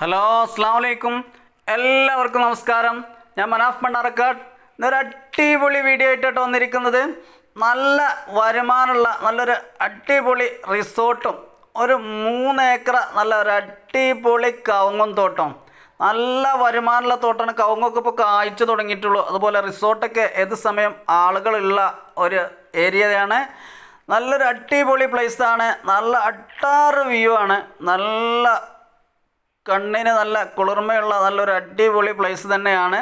Hello അസ്സാം വലൈക്കും എല്ലാവർക്കും നമസ്കാരം. ഞാൻ മനാഫ് മണ്ണാറക്കാട്. ഇന്നൊരു അടിപൊളി വീഡിയോ ആയിട്ടാണ് വന്നിരിക്കുന്നത്. നല്ല വരുമാനമുള്ള നല്ലൊരു അടിപൊളി റിസോർട്ടും ഒരു മൂന്ന് ഏക്കർ നല്ല ഒരു അടിപൊളി കവുങ്ങും തോട്ടം. നല്ല വരുമാനമുള്ള തോട്ടമാണ് കവുങ്ങൊക്കെ ഇപ്പോൾ കായ്ച്ചു തുടങ്ങിയിട്ടുള്ളൂ. അതുപോലെ റിസോർട്ടൊക്കെ ഏത് സമയം ആളുകളുള്ള ഒരു ഏരിയയാണ്. നല്ലൊരു അടിപൊളി പ്ലേസാണ് നല്ല അട്ടാറ് വ്യൂ ആണ്. നല്ല കണ്ണിന് നല്ല കുളിർമയുള്ള നല്ലൊരു അടിപൊളി പ്ലേസ് തന്നെയാണ്.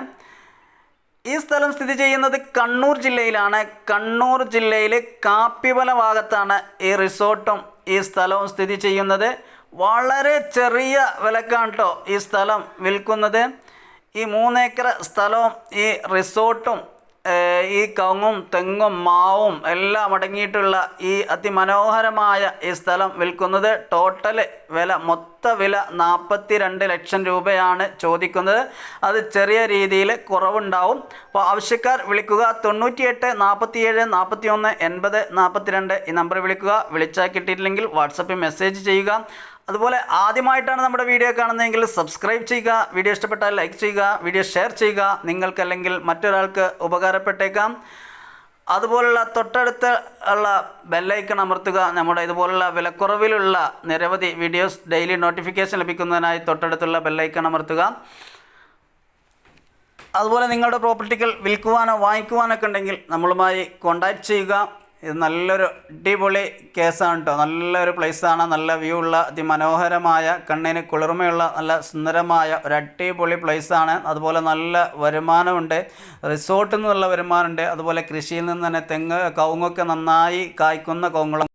ഈ സ്ഥലം സ്ഥിതി ചെയ്യുന്നത് കണ്ണൂർ ജില്ലയിലാണ്. കണ്ണൂർ ജില്ലയിൽ കാപ്പിവല ഭാഗത്താണ് ഈ റിസോർട്ടും ഈ സ്ഥലവും സ്ഥിതി ചെയ്യുന്നത്. വളരെ ചെറിയ വിലക്കാണ് കേട്ടോ ഈ സ്ഥലം വിൽക്കുന്നത്. ഈ മൂന്നേക്കർ സ്ഥലവും ഈ റിസോർട്ടും ഈ കവുങ്ങും തെങ്ങും മാവും എല്ലാം അടങ്ങിയിട്ടുള്ള ഈ അതിമനോഹരമായ ഈ സ്ഥലം വിൽക്കുന്നത്. ടോട്ടൽ വില മൊത്ത വില നാൽപ്പത്തി രണ്ട് ലക്ഷം രൂപയാണ് ചോദിക്കുന്നത്. അത് ചെറിയ രീതിയിൽ കുറവുണ്ടാവും. അപ്പോൾ ആവശ്യക്കാർ വിളിക്കുക തൊണ്ണൂറ്റിയെട്ട് നാൽപ്പത്തിയേഴ് നാൽപ്പത്തി ഒന്ന് എൺപത് നാൽപ്പത്തിരണ്ട് ഈ നമ്പർ വിളിക്കുക. വിളിച്ചാൽ കിട്ടിയിട്ടില്ലെങ്കിൽ വാട്സപ്പിൽ മെസ്സേജ് ചെയ്യുക. അതുപോലെ ആദ്യമായിട്ടാണ് നമ്മുടെ വീഡിയോ കാണുന്നതെങ്കിൽ സബ്സ്ക്രൈബ് ചെയ്യുക. വീഡിയോ ഇഷ്ടപ്പെട്ടാൽ ലൈക്ക് ചെയ്യുക. വീഡിയോ ഷെയർ ചെയ്യുക. നിങ്ങൾക്കല്ലെങ്കിൽ മറ്റൊരാൾക്ക് ഉപകാരപ്പെട്ടേക്കാം. അതുപോലുള്ള തൊട്ടടുത്ത് ഉള്ള ബെല്ലൈക്കൺ അമർത്തുക നമ്മുടെ ഇതുപോലുള്ള വിലക്കുറവിലുള്ള നിരവധി വീഡിയോസ് ഡെയിലി നോട്ടിഫിക്കേഷൻ ലഭിക്കുന്നതിനായി തൊട്ടടുത്തുള്ള ബെല്ലൈക്കൺ അമർത്തുക. അതുപോലെ നിങ്ങളുടെ പ്രോപ്പർട്ടികൾ വിൽക്കുവാനോ വാങ്ങിക്കുവാനൊക്കെ ഉണ്ടെങ്കിൽ നമ്മളുമായി കോണ്ടാക്ട് ചെയ്യുക. ഇത് നല്ലൊരു അടിപൊളി കേസാണ് കേട്ടോ. നല്ലൊരു പ്ലേസാണ് നല്ല വ്യൂ ഉള്ള അതിമനോഹരമായ കണ്ണിന് കുളിർമയുള്ള നല്ല സുന്ദരമായ ഒരു അടിപൊളി പ്ലേസാണ് അതുപോലെ നല്ല വരുമാനമുണ്ട്. റിസോർട്ടിൽ നിന്നുള്ള വരുമാനമുണ്ട്. അതുപോലെ കൃഷിയിൽ നിന്ന് തന്നെ തെങ്ങ് കവുങ്ങൊക്കെ നന്നായി കായ്ക്കുന്ന കവുങ്ങളും